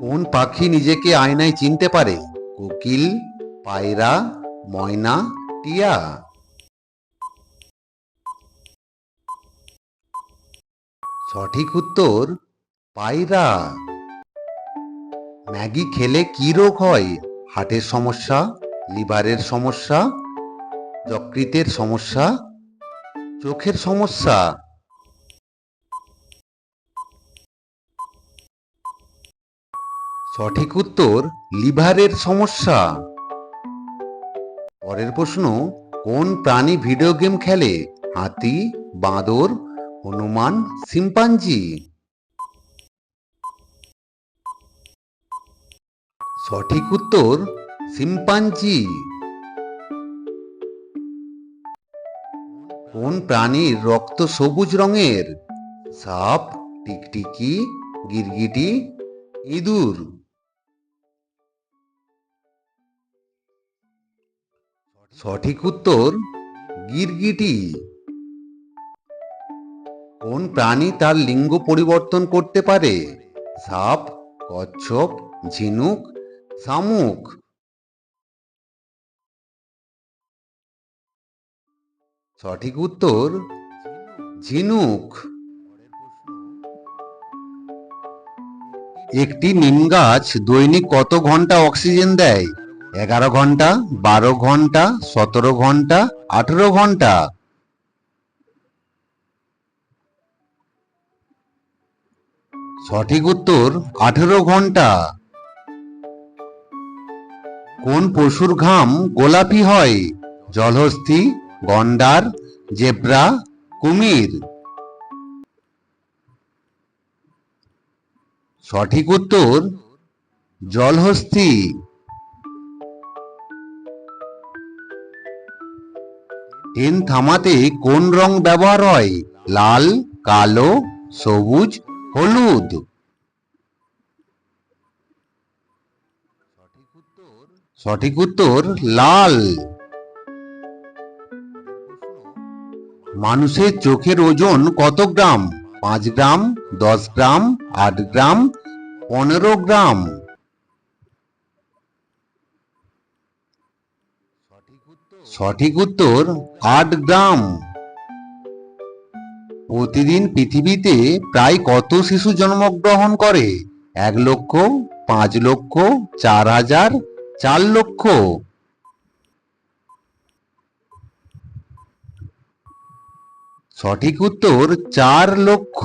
কোন পাখি নিজেকে আয়নায় চিনতে পারে? কোকিল, পায়রা, ময়না, টিয়া। সঠিক উত্তর, পায়রা। ম্যাগি খেলে কি রোগ হয়? হার্টের সমস্যা, লিভারের সমস্যা, যকৃতের সমস্যা, চোখের সমস্যা। সঠিক উত্তর লিভারের সমস্যা। পরের প্রশ্ন, কোন প্রাণী ভিডিও গেম খেলে? হাতি, বাঁদর, হনুমান, শিম্পাঞ্জি? সঠিক উত্তর, শিম্পাঞ্জি। কোন প্রাণীর রক্ত সবুজ রঙের? সাপ, টিকটিকি, গিরগিটি, ইঁদুর। সঠিক উত্তর গিরগিটি। কোন প্রাণী তার লিঙ্গ পরিবর্তন করতে পারে? সাপ, কচ্ছপ, ঝিনুক, শামুক। সঠিক উত্তর ঝিনুক। একটি নিম গাছ দৈনিক কত ঘণ্টা অক্সিজেন দেয়? এগারো ঘণ্টা, বারো ঘণ্টা, সতেরো ঘণ্টা, আঠেরো ঘণ্টা। সঠিক উত্তর, আঠেরো ঘণ্টা। কোন পশুর ঘাম গোলাপি হয়? জলহস্থি গন্ডার, জেব্রা, কুমির। সঠিক উত্তর জলহস্থি ট্রেন থামাতে কোন রং ব্যবহার হয়? লাল, কালো, সবুজ, হলুদ? সঠিক উত্তর, লাল। মানুষের চোখের ওজন কত গ্রাম? পাঁচ গ্রাম, দশ গ্রাম, আট গ্রাম, পনেরো গ্রাম। সঠিক উত্তর আট গ্রাম। প্রতিদিন পৃথিবীতে প্রায় কত শিশু জন্মগ্রহণ করে? এক লক্ষ, পাঁচ লক্ষ, চার হাজার, চার লক্ষ। সঠিক উত্তর চার লক্ষ।